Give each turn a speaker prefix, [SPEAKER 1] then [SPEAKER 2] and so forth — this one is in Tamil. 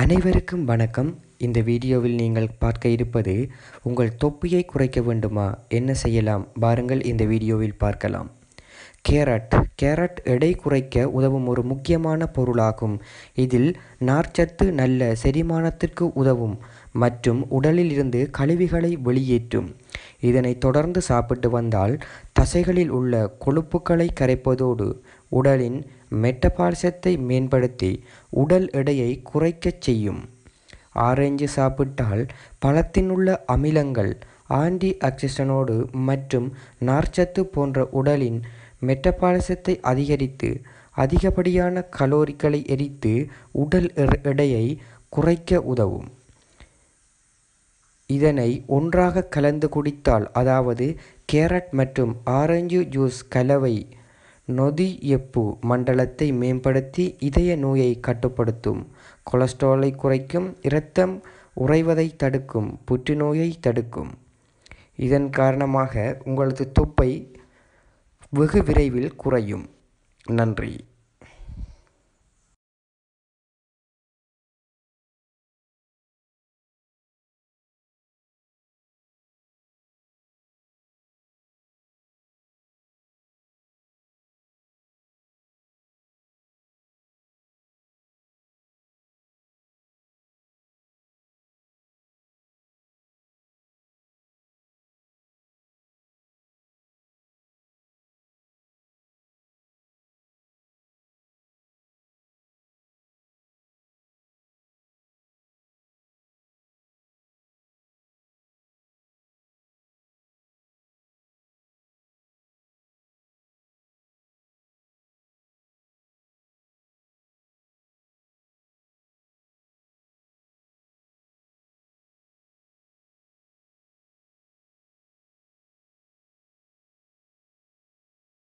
[SPEAKER 1] அனைவருக்கும் வணக்கம். இந்த வீடியோவில் நீங்கள் பார்க்க இருப்பது உங்கள் தொப்பியை குறைக்க வேண்டுமா? என்ன செய்யலாம்? பாருங்கள் இந்த வீடியோவில் பார்க்கலாம். கேரட். கேரட் எடை குறைக்க உதவும் ஒரு முக்கியமான பொருளாகும். இதில் நார்ச்சத்து நல்ல செரிமானத்திற்கு உதவும் மற்றும் உடலில் இருந்து கழிவுகளை வெளியேற்றும். இதனை தொடர்ந்து சாப்பிட்டு வந்தால் தசைகளில் உள்ள கொழுப்புக்களை கரைப்பதோடு உடலின் மெட்டபாலிசத்தை மேம்படுத்தி உடல் எடையை குறைக்கச் செய்யும். ஆரஞ்சு சாப்பிட்டால் பழத்தினுள்ள அமிலங்கள் ஆன்டி ஆக்சிடனோடு மற்றும் நார்ச்சத்து போன்ற உடலின் மெட்டபாலிசத்தை அதிகரித்து அதிகப்படியான கலோரிகளை எரித்து உடல் எடையை குறைக்க உதவும். இதனை ஒன்றாக கலந்து குடித்தால் அதாவது கேரட் மற்றும் ஆரஞ்சு ஜூஸ் கலவை நொதியப்பு மண்டலத்தை மேம்படுத்தி இதய நோயை கட்டுப்படுத்தும் கொலஸ்ட்ராலை குறைக்கும் இரத்தம் உறைவதை தடுக்கும் புற்றுநோயை தடுக்கும். இதன் காரணமாக உங்களது தொப்பை வெகு விரைவில் குறையும். நன்றி.